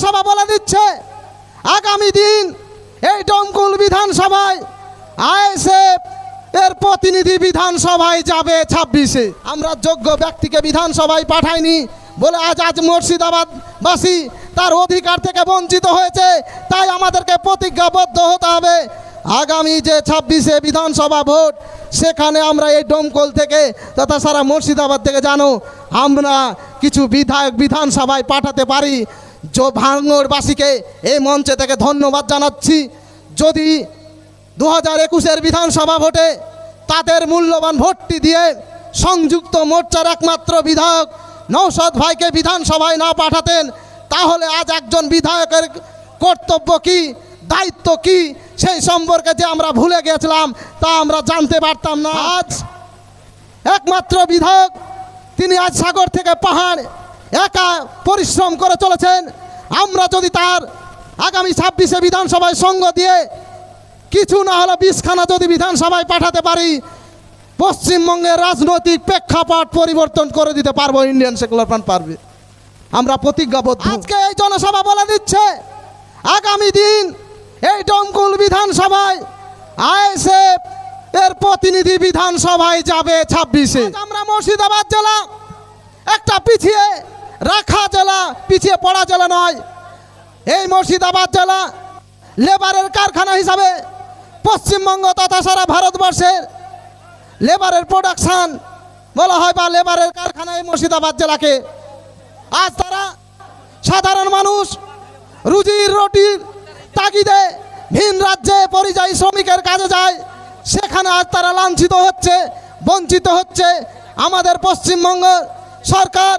জনসভা বলে দিচ্ছে। আগামী দিন এই ডমকুল বিধানসভায় আইএসএফ এর প্রতিনিধি বিধানসভায় যাবে ছাব্বিশে। আমরা যোগ্য ব্যক্তিকে বিধানসভায় পাঠাইনি বলে আজ আজ মুর্শিদাবাদবাসী তার অধিকার থেকে বঞ্চিত হয়েছে, তাই আমাদেরকে প্রতিজ্ঞাবদ্ধ হতে হবে। আগামী যে ছাব্বিশে বিধানসভা ভোট, সেখানে আমরা এই ডোমকল থেকে তথা সারা মুর্শিদাবাদ থেকে জানো, আমরা কিছু বিধায়ক বিধানসভায় পাঠাতে পারি। যো ভাঙড়বাসীকে এই মঞ্চে থেকে ধন্যবাদ জানাচ্ছি। যদি দু হাজার একুশের বিধানসভা ভোটে তাদের মূল্যবান ভোটটি দিয়ে সংযুক্ত মোর্চার একমাত্র বিধায়ক নৌসদ ভাইকে বিধানসভায় না পাঠাতেন তাহলে আজ একজন বিধায়কের কর্তব্য কি দায়িত্ব কি সেই সম্পর্কে যে আমরা ভুলে গেছিলাম তা আমরা জানতে পারতাম না। আজ একমাত্র বিধায়ক তিনি আজ সাগর থেকে পাহাড় একা পরিশ্রম করে চলেছেন। আমরা যদি তার আগামী ছাব্বিশে বিধানসভায় সঙ্গ দিয়ে কিছু না হলে বিশখানা যদি বিধানসভায় পাঠাতে পারি পশ্চিমবঙ্গের রাজনৈতিক প্রেক্ষাপট পরিবর্তন করে দিতে পারব ইন্ডিয়ান সেকুলার ফ্রন্ট পারবে। আমরা প্রতিজ্ঞাবদ্ধ। আজকে এই জনসভা বলে দিচ্ছে আগামী দিন এই ডমকুল বিধানসভায় আইএসএফ এর প্রতিনিধি বিধানসভায় যাবে ছাব্বিশে। আমরা মুর্শিদাবাদ জেলা একটা পিছিয়ে রাখা জেলা, পিছিয়ে পড়া জেলা নয়। এই মুর্শিদাবাদ জেলা লেবারের কারখানা হিসাবে পশ্চিমবঙ্গ তথা সারা ভারতবর্ষের লেবারের প্রোডাকশান বলা হয় বা লেবারের কারখানা এই মুর্শিদাবাদ জেলাকে। আজ তারা সাধারণ মানুষ রুজির রুটির তাগিদে ভিন রাজ্যে পরিযায়ী শ্রমিকের কাজে যায়। সেখানে আজ তারা লাঞ্ছিত হচ্ছে, বঞ্চিত হচ্ছে। আমাদের পশ্চিমবঙ্গ সরকার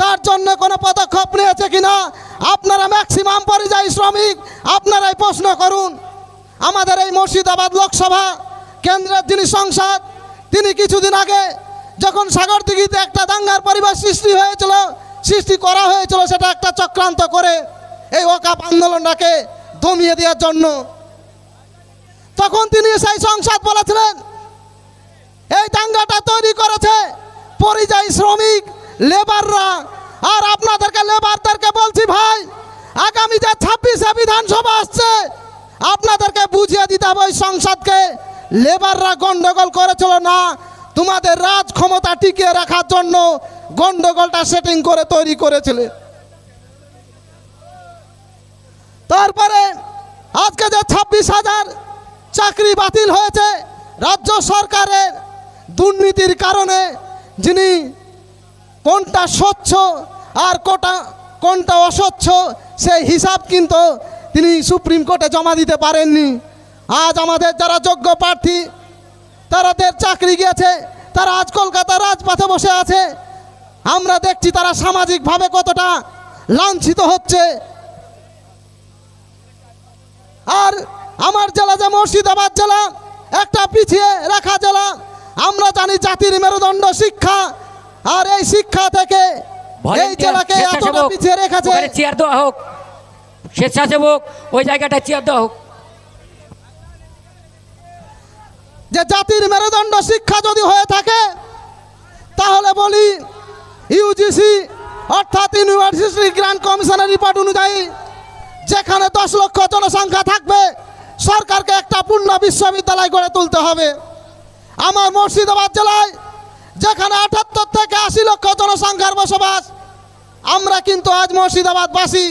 তার জন্য কোনো পদক্ষেপ নিয়েছে কিনা? আপনারা ম্যাক্সিমাম পরিযায়ী শ্রমিক, আপনারাই প্রশ্ন করুন। আমাদের এই মুর্শিদাবাদ লোকসভা কেন্দ্রের যিনি সংসদ, তিনি কিছুদিন আগে যখন সাগরদিঘিতে একটা দাঙ্গার পরিবার সৃষ্টি হয়েছিল, সৃষ্টি করা হয়েছিল, সেটা একটা চক্রান্ত করে এই ওকাপ আন্দোলনটাকে দমিয়ে দেওয়ার জন্য। তখন তিনি সেই সংসদ বলেছিলেন, এই দাঙ্গাটা তৈরি করেছে পরিযায়ী শ্রমিক লেবাররা, আর আপনাদেরকে লেবারদেরকে বলছি ভাই, আগামী যে ছাব্বিশে বিধানসভা আসছে, আপনাদেরকে বুঝিয়ে দিতে হবে ওই সংসদকে, লেবাররা গন্ডগোল করেছিল না, তোমাদের রাজ ক্ষমতা টিকিয়ে রাখার জন্য গন্ডগোলটা সেটিং করে তৈরি করেছিলে তারপরে আজকে যে ছাব্বিশ হাজার চাকরি বাতিল হয়েছে, রাজ্য সরকারের দুর্নীতির কারণে যিনি কোনটা স্বচ্ছ আর কোটা, কোনটা অস্বচ্ছ, সেই হিসাব কিন্তু তিনি সুপ্রিম কোর্টে জমা দিতে পারেননি। আজ আমাদের যারা যোগ্য প্রার্থী তারাদের চাকরি গিয়েছে, তারা আজ কলকাতা রাজপথে বসে আছে। আমরা দেখছি তারা সামাজিকভাবে কতটা লাঞ্ছিত হচ্ছে। আর আমার জেলা যে মুর্শিদাবাদ জেলা, একটা পিছিয়ে রাখা জেলা। আমরা জানি জাতির মেরুদণ্ড শিক্ষা আর এই শিক্ষা থেকে এই জেলাকে এতটা পিছিয়ে রেখেছে। চেয়ার দেওয়া হোক স্বেচ্ছাসেবক ওই জায়গাটা চেয়ার দেওয়া হোক। যে জাতির মেরুদণ্ড শিক্ষা যদি হয়ে থাকে তাহলে বলি ইউজিসি অর্থাৎ ইউনিভার্সিটি গ্রান্ট কমিশনের রিপোর্ট অনুযায়ী যেখানে দশ লক্ষ জনসংখ্যা থাকবে সরকারকে একটা পূর্ণ বিশ্ববিদ্যালয় গড়ে তুলতে হবে। আমার মুর্শিদাবাদ জেলায় যেখানে আটাত্তর থেকে আশি লক্ষ জনসংখ্যার বসবাস, আমরা কিন্তু আজ মুর্শিদাবাদবাসী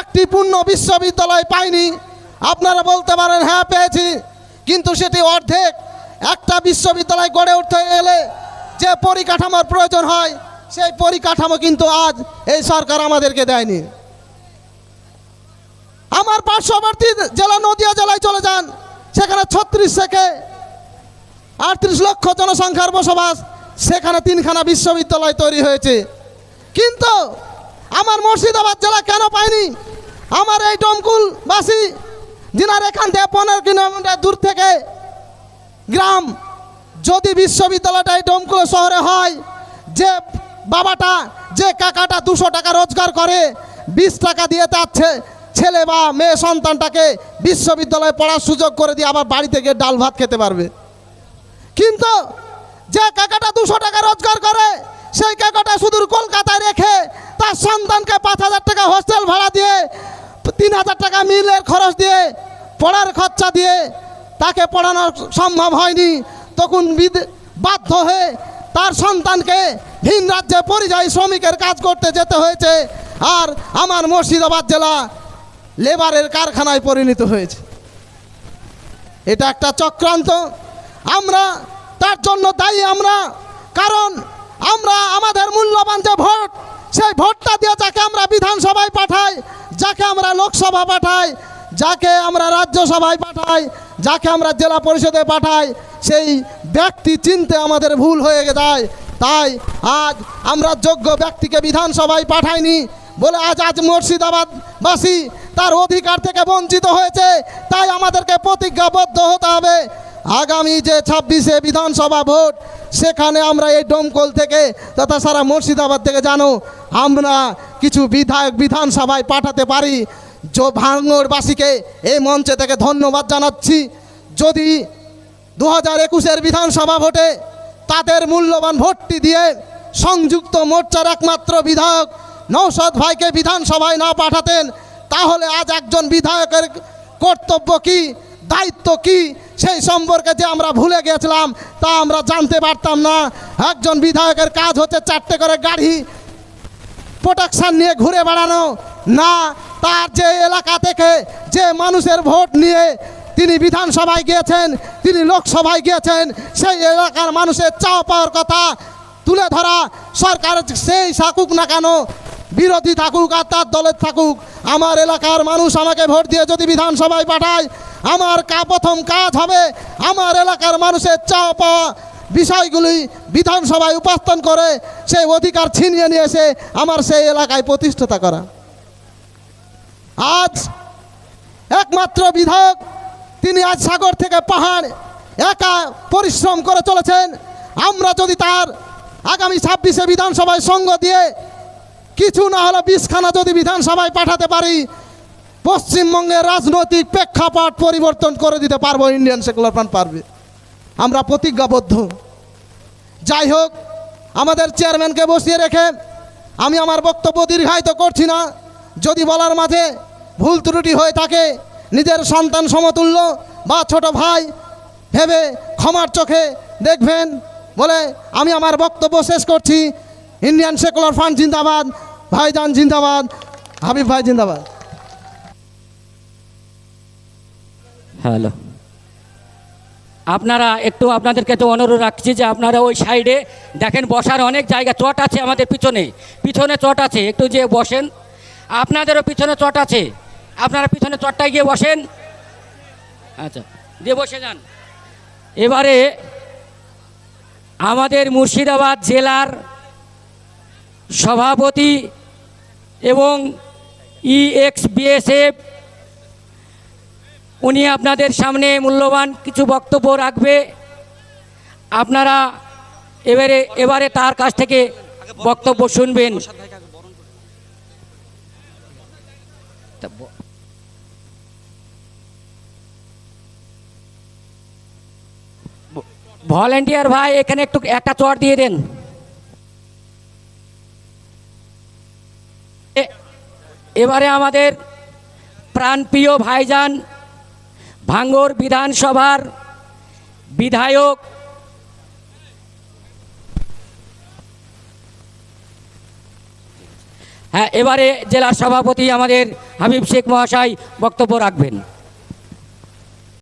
একটি পূর্ণ বিশ্ববিদ্যালয় পাইনি। আপনারা বলতে পারেন হ্যাঁ পেয়েছি, কিন্তু সেটি অর্ধেক একটা বিশ্ববিদ্যালয় গড়ে উঠতে গেলে যে পরিকাঠামোর প্রয়োজন হয়, সেই পরিকাঠামো কিন্তু আজ এই সরকার আমাদেরকে দেয়নি। আমার পার্শ্ববর্তী জেলা নদিয়া জেলায় চলে যান, সেখানে ছত্রিশ থেকে আটত্রিশ লক্ষ জনসংখ্যার বসবাস সেখানে তিনখানা বিশ্ববিদ্যালয় তৈরি হয়েছে। কিন্তু আমার মুর্শিদাবাদ জেলা কেন পায়নি আমার এই ডমকুলবাসী, যিনার এখান থেকে পনেরো কিলোমিটার দূর থেকে গ্রাম, যদি বিশ্ববিদ্যালয়টা এই ডমকুল শহরে হয়, যে বাবাটা, যে কাকাটা দুশো টাকা রোজগার করে, বিশ টাকা দিয়ে তার ছেলে বা মেয়ে সন্তানটাকে বিশ্ববিদ্যালয়ে পড়ার সুযোগ করে দিয়ে আবার বাড়ি থেকে ডাল ভাত খেতে পারবে। কিন্তু যে কাকাটা দুশো টাকা রোজগার করে, সেই কাকাটা সুদূর কলকাতায় রেখে তার সন্তানকে পাঁচ হাজার টাকা হোস্টেল ভাড়া দিয়ে, তিন হাজার টাকা মিলের খরচ দিয়ে, পড়ার খরচা দিয়ে তাকে পড়ানো সম্ভব হয়নি। তখন বাধ্য হয়ে তার সন্তানকে ভিন রাজ্যে পরিযায়ী শ্রমিকের কাজ করতে যেতে হয়েছে আর আমার মুর্শিদাবাদ জেলা লেবারের কারখানায় পরিণত হয়েছে। এটা একটা চক্রান্ত। আমরা তার জন্য দায়ী আমরা। কারণ আমরা আমাদের মূল্যবান যে ভোট, সেই ভোটটা দিয়ে যাকে আমরা বিধানসভায় পাঠাই, যাকে আমরা লোকসভা পাঠাই, যাকে আমরা রাজ্যসভায় পাঠাই, যাকে আমরা জেলা পরিষদে পাঠাই, সেই ব্যক্তি চিনতে আমাদের ভুল হয়ে যায়। তাই আজ আমরা যোগ্য ব্যক্তিকে বিধানসভায় পাঠাইনি বলে আজ আজ মুর্শিদাবাদবাসী তার অধিকার থেকে বঞ্চিত হয়েছে। তাই আমাদেরকে প্রতিজ্ঞাবদ্ধ হতে হবে। আগামী যে ছাব্বিশে বিধানসভা ভোট, সেখানে আমরা এই ডোমকল থেকে তথা সারা মুর্শিদাবাদ থেকে জানো, আমরা কিছু বিধায়ক বিধানসভায় পাঠাতে পারি। যো ভাঙড়বাসীকে এই মঞ্চে থেকে ধন্যবাদ জানাচ্ছি। যদি দু হাজার একুশের বিধানসভা ভোটে তাদের মূল্যবান ভোটটি দিয়ে সংযুক্ত মোর্চার একমাত্র বিধায়ক নৌসদ ভাইকে বিধানসভায় না পাঠাতেন, তাহলে আজ একজন বিধায়কের কর্তব্য কি, দায়িত্ব কি সেই সম্পর্কে যে আমরা ভুলে গেছিলাম, তা আমরা জানতে পারতাম না। একজন বিধায়কের কাজ হচ্ছে চারটে করে গাড়ি প্রোটেকশন নিয়ে ঘুরে বেড়ানো। না, তার যে এলাকা থেকে যে মানুষের ভোট নিয়ে তিনি বিধানসভায় গিয়েছেন, তিনি লোকসভায় গিয়েছেন, সেই এলাকার মানুষের চাওয়া পাওয়ার কথা তুলে ধরা। সরকার সেই থাকুক না কেন, বিরোধী থাকুক আর তার দলের থাকুক। আমার এলাকার মানুষ আমাকে ভোট দিয়ে যদি বিধানসভায় পাঠায় আমার কা প্রথম কাজ হবে আমার এলাকার মানুষের চাওয়া পাওয়া। বিষয়গুলি বিধানসভায় উপস্থাপন করে সেই অধিকার ছিনিয়ে নিয়ে এসে আমার সেই এলাকায় প্রতিষ্ঠাতা করা। আজ একমাত্র বিধায়ক, তিনি আজ সাগর থেকে পাহাড় একা পরিশ্রম করে চলেছেন। আমরা যদি তার আগামী ছাব্বিশে বিধানসভায় সঙ্গ দিয়ে, কিছু না হলে বিশখানা যদি বিধানসভায় পাঠাতে পারি পশ্চিমবঙ্গের রাজনৈতিক প্রেক্ষাপট পরিবর্তন করে দিতে পারব ইন্ডিয়ান সেকুলার ফ্রন্ট পারবে। আমরা প্রতিজ্ঞাবদ্ধ। যাই হোক, আমাদের চেয়ারম্যানকে বসিয়ে রেখে আমি আমার বক্তব্য দীর্ঘায়িত করছি না। যদি বলার মাঝে ভুল ত্রুটি হয়ে থাকে, নিজের সন্তান সমতুল্য বা ছোট ভাই ভেবে ক্ষমার চোখে দেখবেন বলে আমি আমার বক্তব্য শেষ করছি। ইন্ডিয়ান সেকুলার ফান্ড জিন্দাবাদ, ভাইজান জিন্দাবাদ, হাবিব ভাই জিন্দাবাদ। হ্যালো। আপনারা একটু আপনাদেরকে তো অনুরোধ রাখছি যে আপনারা ওই সাইডে দেখেন বসার অনেক জায়গা, চট আছে আমাদের পিছনে। পিছনে চট আছে, একটু যে বসেন। আপনাদেরও পিছনে চট আছে। আপনারা পিছনে চটটায় গিয়ে বসেন। আচ্ছা দিয়ে বসে যান। এবারে আমাদের মুর্শিদাবাদ জেলার সভাপতি এবং E ইএক্স বিএসএফ উনি আপনাদের সামনে মূল্যবান কিছু বক্তব্য রাখবে। আপনারা এবারে এবারে তার কাছ থেকে বক্তব্য শুনবেন। ভলেন্টিয়ার ভাই, এখানে একটু, একটা চট দিয়ে দেন। এবারে আমাদের প্রাণপ্রিয় ভাইজান ভাঙ্গর বিধানসভার বিধায়ক হ্যাঁ এবারে জেলার সভাপতি আমাদের হাবিব শেখ মহাশয় বক্তব্য রাখবেন।